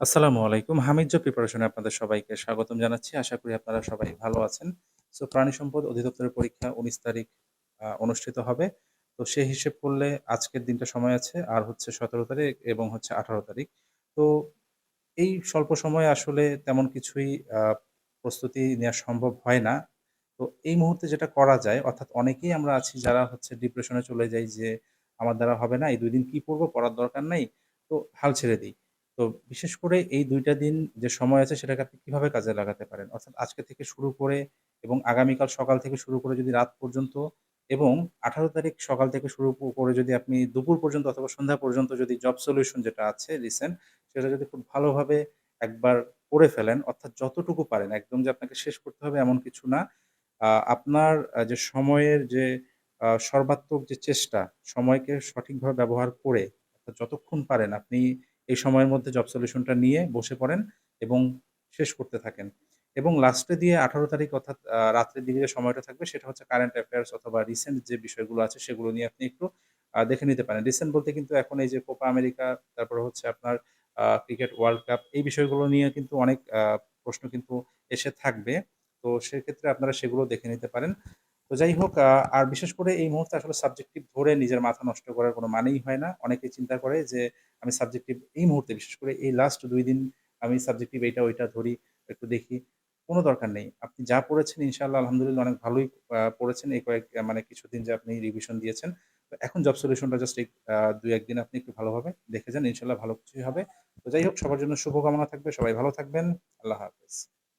আসসালামু আলাইকুম। হামিদ প্রিপারেশনে আপনাদের সবাইকে স্বাগতম জানাচ্ছি। আশা করি আপনারা সবাই ভালো আছেন। সো প্রাণী সম্পদ অধিদপ্তরের পরীক্ষা ১৯ তারিখ অনুষ্ঠিত হবে। তো সেই হিসেব করলে আজকের দিনটা সময় আছে। আর হচ্ছে ১৭ তারিখ এবং হচ্ছে ১৮ তারিখ। তো এই স্বল্প সময়ে আসলে তেমন কিছুই প্রস্তুতি নেওয়া সম্ভব হয় না। তো এই মুহূর্তে যেটা করা যায় অর্থাৎ অনেকেই আমরা আছি যারা হচ্ছে ডিপ্রেশনে চলে যাই যে, "আমার দ্বারা হবে না। এই দুই দিন কি পড়ব? পড়ার দরকার নাই।" তো হাল ছেড়ে দেই। তো বিশেষ করে এই ২ টা দিন যে সময় আছে সেটাকে আপনি কীভাবে কাজে লাগাতে পারেন? অর্থাৎ আজকে থেকে শুরু করে এবং আগামীকাল সকাল থেকে শুরু করে যদি রাত পর্যন্ত এবং ১৮ তারিখ সকাল থেকে শুরু করে যদি আপনি দুপুর পর্যন্ত অথবা সন্ধ্যা পর্যন্ত যদি জব সলিউশন যেটা আছে রিসেন্ট সেটা যদি খুব ভালোভাবে একবার করে ফেলেন অর্থাৎ যতটুকু পারেন একদম যে আপনাকে শেষ করতে হবে এমন কিছু না। আপনার যে সময়ের যে সর্বাত্মক যে চেষ্টা, সময়কে সঠিকভাবে ব্যবহার করে অর্থাৎ যতক্ষণ পারেন আপনি এই সময়ের মধ্যে জব সলিউশনটা নিয়ে বসে পড়েন এবং শেষ করতে থাকেন। এবং লাস্টে দিয়ে ১৮ তারিখ অর্থাৎ রাত্রের দিকে যে সময়টা থাকবে সেটা হচ্ছে কারেন্ট অ্যাফেয়ার্স অথবা রিসেন্ট যে বিষয়গুলো আছে সেগুলো নিয়ে আপনি একটু দেখে নিতে পারেন। রিসেন্ট বলতে কিন্তু এখন এই যে কোপা আমেরিকা, তারপরে হচ্ছে আপনার ক্রিকেট ওয়ার্ল্ড কাপ এই বিষয়গুলো নিয়ে কিন্তু অনেক প্রশ্ন কিন্তু এসে থাকবে। তো সেক্ষেত্রে আপনারা সেগুলো দেখে নিতে পারেন। তো যাই হোক আর বিশেষ করে এই মুহূর্তে আসলে সাবজেক্টিভ ধরে নিজের মাথা নষ্ট করার কোনো মানেই হয় না। অনেকেই চিন্তা করে যে আমি সাবজেক্টিভ এই মুহূর্তে বিশেষ করে এই লাস্ট দুই দিন আমি সাবজেক্টিভ এইটা ওইটা ধরি, একটু দেখি। কোনো দরকার নেই। আপনি যা পড়েছেন ইনশাআল্লাহ আলহামদুলিল্লাহ অনেক ভালোই পড়েছেন এই কয়েক মানে কিছুদিন যে আপনি রিভিশন দিয়েছেন। তো এখন জব সলিউশনটা জাস্ট এই আ ২-১ আপনি একটু ভালোভাবে দেখে যান। ইনশাআল্লাহ ভালো কিছুই হবে। তো যাই হোক সবার জন্য শুভকামনা থাকবে। সবাই ভালো থাকবেন। আল্লাহ হাফেজ।